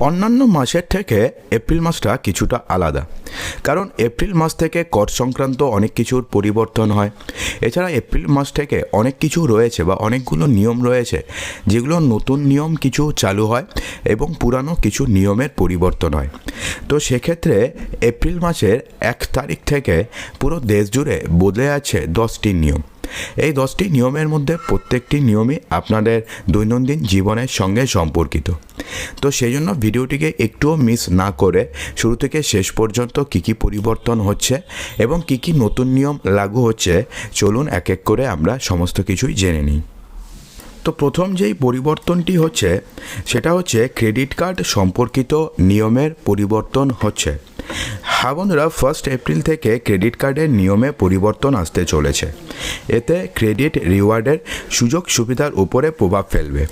অন্যান্য মাসের থেকে এপ্রিল মাসটা কিছুটা আলাদা। কারণ এপ্রিল মাস থেকে কর সংক্রান্ত অনেক কিছুর পরিবর্তন হয়। এছাড়া এপ্রিল মাস থেকে অনেক কিছু রয়েছে বা অনেকগুলো নিয়ম রয়েছে, যেগুলো নতুন নিয়ম কিছু চালু হয় এবং পুরানো কিছু নিয়মের পরিবর্তন হয়। তো সেক্ষেত্রে এপ্রিল মাসের এক তারিখ থেকে পুরো দেশ জুড়ে বদলে আছে দশটি নিয়ম। এই দশটি নিয়মের মধ্যে প্রত্যেকটি নিয়মই আপনাদের দৈনন্দিন জীবনের সঙ্গে সম্পর্কিত। তো সেই জন্য ভিডিওটিকে একটুও মিস না করে শুরু থেকে শেষ পর্যন্ত কী কী পরিবর্তন হচ্ছে এবং কী কী নতুন নিয়ম লাগু হচ্ছে, চলুন এক এক করে আমরা সমস্ত কিছুই জেনে নিই। তো প্রথম যেই পরিবর্তনটি হচ্ছে, সেটা হচ্ছে ক্রেডিট কার্ড সম্পর্কিত নিয়মের পরিবর্তন হচ্ছে। হ্যাঁ বন্ধুরা ফার্স্ট এপ্রিল থেকে ক্রেডিট কার্ডের নিয়মে পরিবর্তন আসতে চলেছে। এতে ক্রেডিট রিওয়ার্ডের সুযোগ সুবিধার উপরে প্রভাব ফেলবে।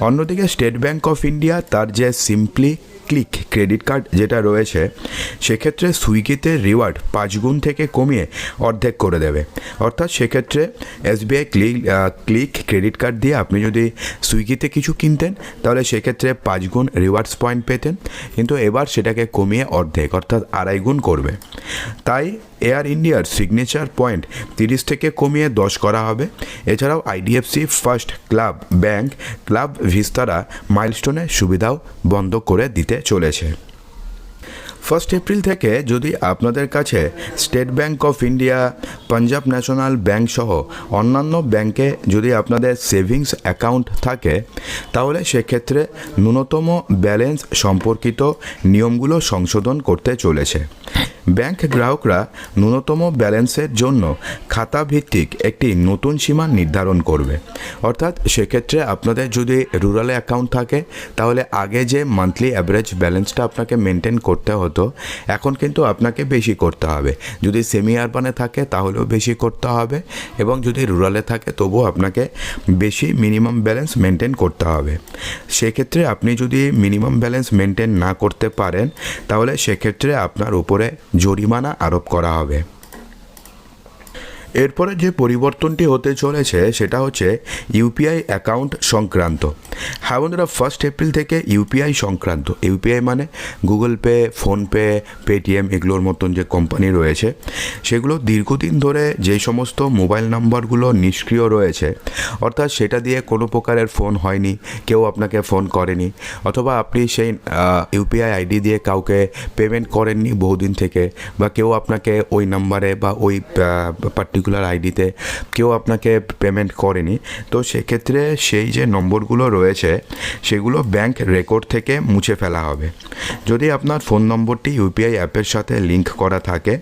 অন্যদিকে স্টেট ব্যাংক অফ ইন্ডিয়া তার যে সিম্পলি ক্লিক ক্রেডিট কার্ড যেটা রয়েছে, সেক্ষেত্রে সুইগিতে রিওয়ার্ড পাঁচ গুণ থেকে কমিয়ে অর্ধেক করে দেবে। অর্থাৎ সেক্ষেত্রে SBI click click credit card দিয়ে আপনি যদি সুইগিতে কিছু কিনতেন, তাহলে সেক্ষেত্রে পাঁচ গুণ রিওয়ার্ডস পয়েন্ট পেতেন, কিন্তু এবার সেটাকে কমিয়ে অর্ধেক, অর্থাৎ আড়াই গুণ করবে। তাই এয়ার ইন্ডিয়ার সিগনেচার পয়েন্ট তিরিশ থেকে কমিয়ে দশ করা হবে। এছাড়াও IDFC first club bank club Vistara মাইলস্টোনের সুবিধাও বন্ধ করে দিতে চলেছে। ফার্স্ট এপ্রিল থেকে যদি আপনাদের কাছে State Bank of India Punjab National Bank সহ অন্যান্য ব্যাঙ্কে যদি আপনাদের সেভিংস অ্যাকাউন্ট থাকে, তাহলে সেক্ষেত্রে ন্যূনতম ব্যালেন্স সম্পর্কিত নিয়মগুলো সংশোধন করতে চলেছে। ব্যাংক গ্রাহকরা ন্যূনতম ব্যালেন্সের জন্য খাতা ভিত্তিক একটি নতুন সীমা নির্ধারণ করবে। অর্থাৎ সেক্ষেত্রে আপনাদের যদি রুরাল অ্যাকাউন্ট থাকে, তাহলে আগে যে মান্থলি অ্যাভারেজ ব্যালেন্সটা আপনাকে মেনটেন করতে হতো, এখন কিন্তু আপনাকে বেশি করতে হবে। যদি সেমি আরবানে থাকে, তাহলেও বেশি করতে হবে এবং যদি রুরালে থাকে, তবুও আপনাকে বেশি মিনিমাম ব্যালেন্স মেনটেন করতে হবে। সেক্ষেত্রে আপনি যদি মিনিমাম ব্যালেন্স মেনটেন না করতে পারেন, তাহলে সেক্ষেত্রে আপনার উপরে জরিমানা আরোপ করা হবে। এরপরে যে পরিবর্তনটি হতে চলেছে সেটা হচ্ছে ইউপিআই অ্যাকাউন্ট সংক্রান্ত। হ্যাঁ বন্ধুরা ফার্স্ট এপ্রিল থেকে ইউপিআই সংক্রান্ত ইউপিআই মানে গুগল পে ফোনপে পেটিএম এগুলোর মতন যে কোম্পানি রয়েছে, সেগুলো দীর্ঘদিন ধরে যে সমস্ত মোবাইল নাম্বারগুলো নিষ্ক্রিয় রয়েছে, অর্থাৎ সেটা দিয়ে কোনো প্রকারের ফোন হয়নি, কেউ আপনাকে ফোন করেনি, অথবা আপনি সেই ইউপিআই আইডি দিয়ে কাউকে পেমেন্ট করেননি বহুদিন থেকে, বা কেউ আপনাকে ওই নাম্বারে বা ওই পার্টিকুলার আইডিতে কেউ আপনাকে পেমেন্ট করেনি, তো সেক্ষেত্রে সেই যে নম্বরগুলো রয়েছে সেগুলো ব্যাংক রেকর্ড থেকে মুছে ফেলা হবে। যদি আপনার ফোন নম্বরটি ইউপিআই অ্যাপের সাথে লিঙ্ক করা থাকে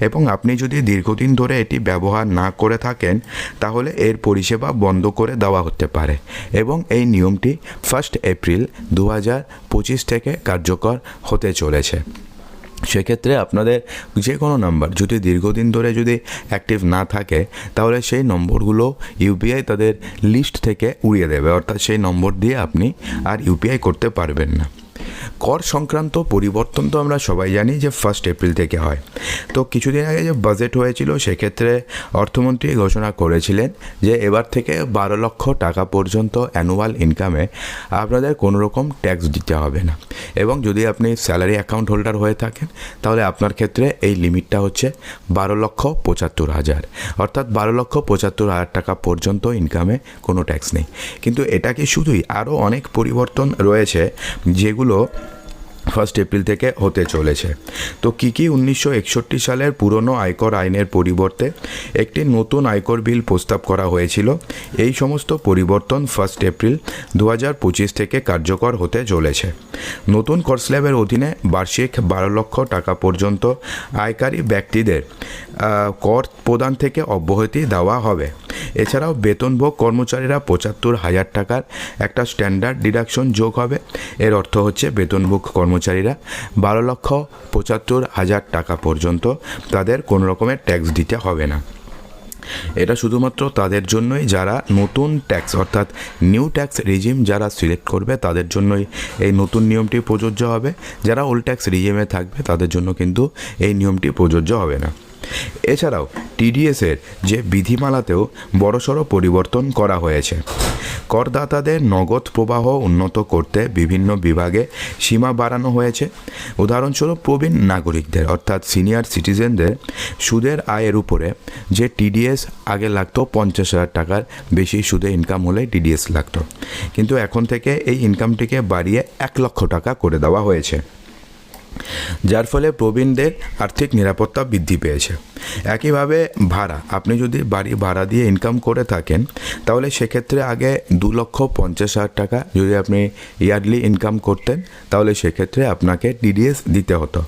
এবং আপনি যদি দীর্ঘদিন ধরে এটি ব্যবহার না করে থাকেন, তাহলে এর পরিষেবা বন্ধ করে দেওয়া হতে পারে এবং এই নিয়মটি ফার্স্ট এপ্রিল দু হাজার পঁচিশ থেকে কার্যকর হতে চলেছে। সেক্ষেত্রে আপনাদের যে কোনো নাম্বার, যদি দীর্ঘদিন ধরে যদি অ্যাক্টিভ না থাকে, তাহলে সেই নম্বরগুলো ইউপিআই তাদের লিস্ট থেকে উড়িয়ে দেবে। অর্থাৎ সেই নম্বর দিয়ে আপনি আর ইউপিআই করতে পারবেন না। কর সংক্রান্ত পরিবর্তন তো আমরা সবাই জানি যে ফার্স্ট এপ্রিল থেকে হয়। তো কিছুদিন আগে যে বাজেট হয়েছিল, সেক্ষেত্রে অর্থমন্ত্রী ঘোষণা করেছিলেন যে এবার থেকে বারো লক্ষ টাকা পর্যন্ত অ্যানুয়াল ইনকামে আপনাদের কোনো রকম ট্যাক্স দিতে হবে না। এবং যদি আপনি স্যালারি অ্যাকাউন্ট হোল্ডার হয়ে থাকেন, তাহলে আপনার ক্ষেত্রে এই লিমিটটা হচ্ছে বারো লক্ষ পঁচাত্তর হাজার। অর্থাৎ বারো লক্ষ পঁচাত্তর হাজার টাকা পর্যন্ত ইনকামে কোনো ট্যাক্স নেই। কিন্তু এটা কি শুধুই আরও অনেক পরিবর্তন রয়েছে, যেগুলো ফার্স্ট এপ্রিল থেকে হতে চলেছে। তো কী কী উনিশশো একষট্টি সালের পুরনো আয়কর আইনের পরিবর্তে একটি নতুন আয়কর বিল প্রস্তাব করা হয়েছিল, এই সমস্ত পরিবর্তন ফার্স্ট এপ্রিল দু হাজার পঁচিশ থেকে কার্যকর হতে চলেছে। নতুন কর স্ল্যাবের অধীনে বার্ষিক বারো লক্ষ টাকা পর্যন্ত আয়কারী ব্যক্তিদের কর প্রদান থেকে অব্যাহতি দেওয়া হবে। এছাড়াও বেতনভোগ কর্মচারীরা পঁচাত্তর হাজার টাকার একটা স্ট্যান্ডার্ড ডিডাকশন যোগ হবে। এর অর্থ হচ্ছে বেতনভোগ কর্মচারীরা বারো লক্ষ পঁচাত্তর হাজার টাকা পর্যন্ত তাদের কোনো রকমের ট্যাক্স দিতে হবে না। এটা শুধুমাত্র তাদের জন্যই যারা নতুন ট্যাক্স অর্থাৎ নিউ ট্যাক্স রিজিম যারা সিলেক্ট করবে তাদের জন্যই এই নতুন নিয়মটি প্রযোজ্য হবে। যারা ওল্ড ট্যাক্স রিজিমে থাকবে তাদের জন্য কিন্তু এই নিয়মটি প্রযোজ্য হবে না। এছাড়াও টিডিএসের যে বিধিমালাতেও বড়সড় পরিবর্তন করা হয়েছে। করদাতাদের নগদ প্রবাহ উন্নত করতে বিভিন্ন বিভাগে সীমা বাড়ানো হয়েছে। উদাহরণস্বরূপ প্রবীণ নাগরিকদের, অর্থাৎ সিনিয়র সিটিজেনদের, সুদের আয়ের উপরে যে টিডিএস আগে লাগতো পঞ্চাশ হাজার টাকার বেশি সুদে ইনকাম হলে টিডিএস লাগতো। কিন্তু এখন থেকে এই ইনকামটিকে বাড়িয়ে এক লক্ষ টাকা করে দেওয়া হয়েছে। যার ফলে প্রবীণদের আর্থিক নিরাপত্তা বৃদ্ধি পেয়েছে। একইভাবে ভাড়া। আপনি যদি বাড়ি ভাড়া দিয়ে ইনকাম করে থাকেন, তাহলে সেক্ষেত্রে আগে দু লক্ষ পঞ্চাশ হাজার টাকা যদি আপনি ইয়ারলি ইনকাম করতেন, তাহলে সেক্ষেত্রে আপনাকে ডিডিএস দিতে হতো।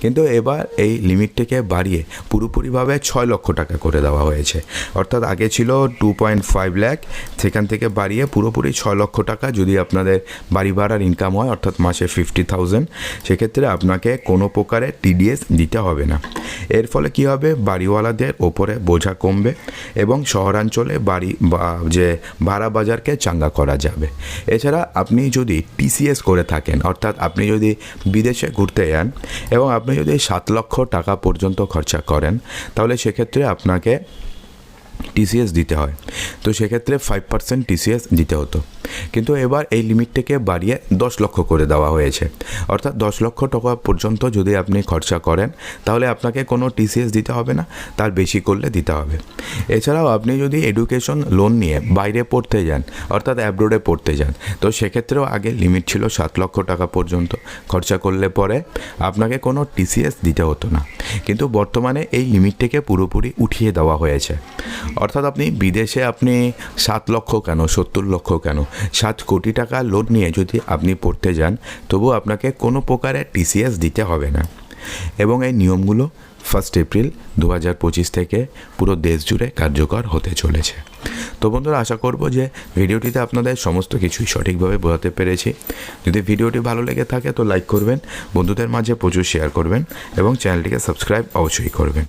কিন্তু এবার এই লিমিটটিকে বাড়িয়ে পুরোপুরিভাবে ছয় লক্ষ টাকা করে দেওয়া হয়েছে। অর্থাৎ আগে ছিল টু পয়েন্ট ফাইভ ল্যাক সেখান থেকে বাড়িয়ে পুরোপুরি ছয় লক্ষ টাকা যদি আপনাদের বাড়ি ভাড়ার ইনকাম হয়, অর্থাৎ মাসে ফিফটি থাউজেন্ড সেক্ষেত্রে আপনাকে কোনো প্রকারে টিডিএস দিতে হবে না। এর ফলে কী হবে? বাড়িওয়ালাদের ওপরে বোঝা কমবে এবং শহরাঞ্চলে বাড়ি বা যে ভাড়া বাজারকে চাঙ্গা করা যাবে। এছাড়া আপনি যদি টিসিএস করে থাকেন, অর্থাৎ আপনি যদি বিদেশে ঘুরতে যান এবং আপনি যদি সাত লক্ষ টাকা পর্যন্ত খরচা করেন, তাহলে সেক্ষেত্রে আপনাকে টিসিএস দিতে হয়। তো সেক্ষেত্রে ফাইভ পার্সেন্ট টিসিএস দিতে হতো। কিন্তু এবার এই লিমিটটাকে বাড়িয়ে দশ লক্ষ করে দেওয়া হয়েছে। অর্থাৎ দশ লক্ষ টাকা পর্যন্ত যদি আপনি খরচা করেন, তাহলে আপনাকে কোনো টিসিএস দিতে হবে না, তার বেশি করলে দিতে হবে। এছাড়াও আপনি যদি এডুকেশন লোন নিয়ে বাইরে পড়তে যান, অর্থাৎ অ্যাব্রোডে পড়তে যান, তো সেক্ষেত্রেও আগে লিমিট ছিল সাত লক্ষ টাকা পর্যন্ত। খরচা করলে পরে আপনাকে কোনো টিসিএস দিতে হতো না। কিন্তু বর্তমানে এই লিমিটটিকে পুরোপুরি উঠিয়ে দেওয়া হয়েছে। অর্থাৎ আপনি বিদেশে আপনি সাত লক্ষ কেন, সত্তর লক্ষ কেন? সাত কোটি টাকা লোন নিয়ে যদি আপনি পড়তে যান, তবু আপনাকে কোনো প্রকারের টিসিএস দিতে হবে না। এবং এই নিয়মগুলো ফার্স্ট এপ্রিল দু হাজার পঁচিশ থেকে পুরো দেশ জুড়ে কার্যকর হতে চলেছে। তো বন্ধুরা, আশা করব যে ভিডিওটিতে আপনাদের সমস্ত কিছুই সঠিকভাবে বোঝাতে পেরেছি। যদি ভিডিওটি ভালো লেগে থাকে, তো লাইক করবেন, বন্ধুদের মাঝে প্রচুর শেয়ার করবেন এবং চ্যানেলটিকে সাবস্ক্রাইব অবশ্যই করবেন।